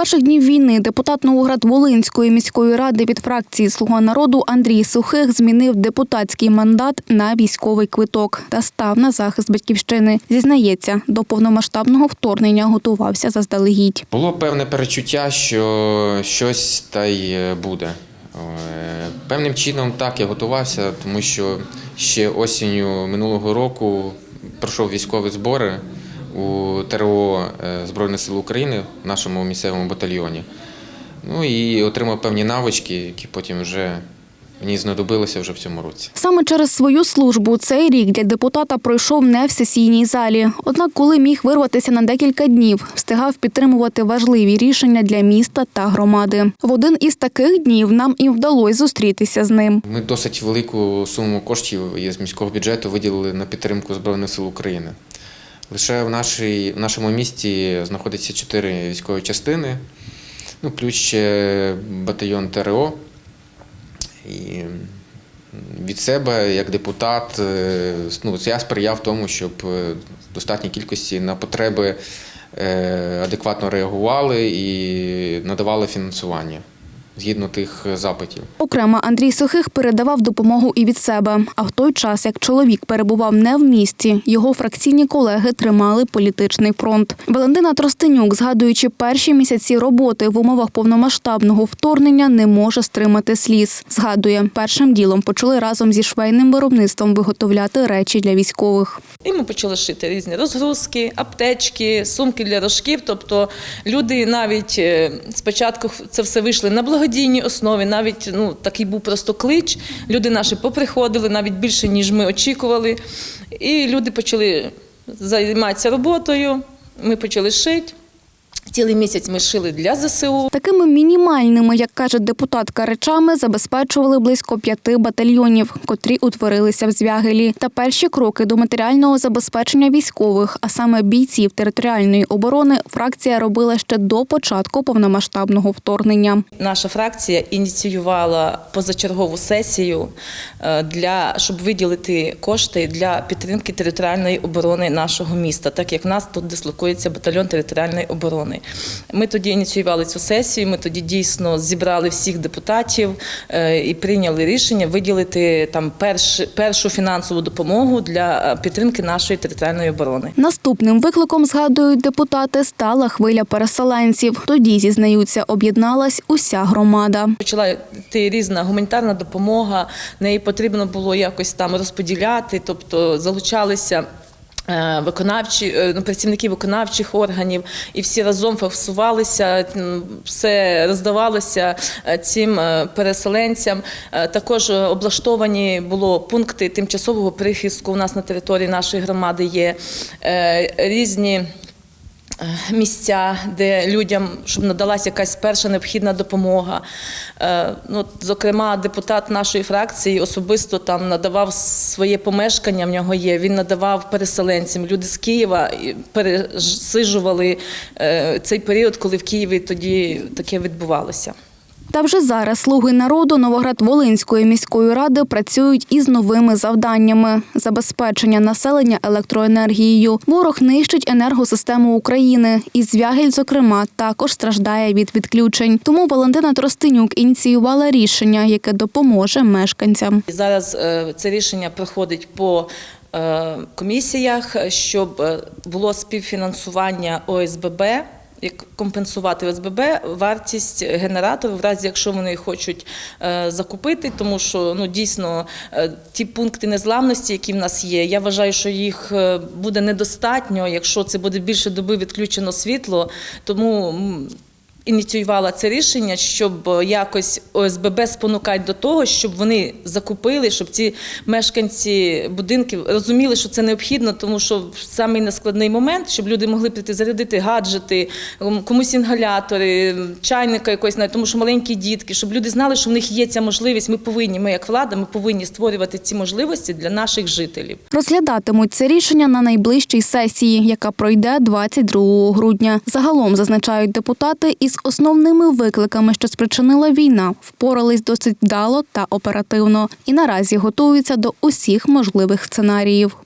перших днів війни депутат Новоград-Волинської міської ради від фракції Слуга народу Андрій Сухих змінив депутатський мандат на військовий квиток та став на захист батьківщини. Зізнається, до повномасштабного вторгнення готувався заздалегідь. Було певне перечуття, що щось та й буде. Е, Певним чином так я готувався, тому що ще осінню минулого року пройшов військові збори у ТРО е, Збройних сил України в нашому місцевому батальйоні. Ну і отримав певні навички, які потім вже мені знадобилися вже в цьому році. Саме через свою службу цей рік для депутата пройшов не в сесійній залі. Однак, коли міг вирватися на декілька днів, встигав підтримувати важливі рішення для міста та громади. В один із таких днів нам і вдалося зустрітися з ним. Ми досить велику суму коштів із міського бюджету виділили на підтримку Збройних сил України. Лише в, нашій, в нашому місті знаходиться чотири військові частини, ну, плюс ще батальйон ТРО. І від себе, як депутат, е, ну, я сприяв тому, щоб е, в достатній кількості на потреби е, адекватно реагували і надавали фінансування згідно тих запитів. Окремо Андрій Сухих передавав допомогу і від себе. А в той час, як чоловік перебував не в місті, його фракційні колеги тримали політичний фронт. Валентина Тростенюк, згадуючи перші місяці роботи в умовах повномасштабного вторгнення, не може стримати сліз. Згадує, першим ділом почали разом зі швейним виробництвом виготовляти речі для військових. І ми почали шити різні розгрузки, аптечки, сумки для рожків. Тобто люди навіть е, спочатку це все вийшли на благодійній основі, навіть ну, такий був просто клич. Люди наші поприходили навіть більше, ніж ми очікували. І люди почали займатися роботою, ми почали шити. Цілий місяць ми шили для ЗСУ. Такими мінімальними, як каже депутатка, речами забезпечували близько п'яти батальйонів, котрі утворилися в Звягелі. Та перші кроки до матеріального забезпечення військових, а саме бійців територіальної оборони, фракція робила ще до початку повномасштабного вторгнення. Наша фракція ініціювала позачергову сесію е, для щоб виділити кошти для підтримки територіальної оборони нашого міста, так як в нас тут дислокується батальйон територіальної оборони. Ми тоді ініціювали цю сесію. Ми тоді дійсно зібрали всіх депутатів е, і прийняли рішення виділити там перш, першу фінансову допомогу для е, підтримки нашої територіальної оборони. Наступним викликом, згадують депутати, стала хвиля переселенців. Тоді, зізнаються, об'єдналась уся громада. Почала йти різна гуманітарна допомога, неї потрібно було якось там розподіляти, тобто залучалися. Е, Виконавчі е, ну, працівники виконавчих органів і всі разом фоксувалися, все роздавалося е, цим переселенцям. Також облаштовані було пункти тимчасового прихистку. У нас на території нашої громади є різні місця, де людям, щоб надалася якась перша необхідна допомога. Е, Ну, зокрема, депутат нашої фракції особисто там надавав своє помешкання, в нього є. Він надавав переселенцям. Люди з Києва і пересиджували е, цей період, коли в Києві тоді таке відбувалося. Та вже зараз слуги народу Новоград-Волинської міської ради працюють із новими завданнями: забезпечення населення електроенергією. Ворог нищить енергосистему України, і Звягель, зокрема, також страждає від відключень. Тому Валентина Тростенюк ініціювала рішення, яке допоможе мешканцям. Зараз е, це рішення проходить по е, комісіях, щоб е, було співфінансування ОСББ. Як компенсувати ОСББ вартість генераторів, в разі якщо вони хочуть е, закупити, тому що ну дійсно е, ті пункти незламності, які в нас є, я вважаю, що їх е, буде недостатньо, якщо це буде більше доби відключено світло. Тому ініціювала це рішення, щоб е, якось ОСББ спонукати до того, щоб вони закупили, щоб ці мешканці будинків розуміли, що це необхідно, тому що в самий нескладний момент, щоб люди могли прийти зарядити гаджети, комусь інгалятори, чайника якось, навіть, тому що маленькі дітки, щоб люди знали, що в них є ця можливість. Ми повинні, ми як влада, ми повинні створювати ці можливості для наших жителів. Розглядатимуть це рішення на найближчій сесії, яка пройде 22 грудня. Загалом зазначають депутати із основними викликами, що спричинила війна, впорались досить вдало та оперативно, і наразі готуються до усіх можливих сценаріїв.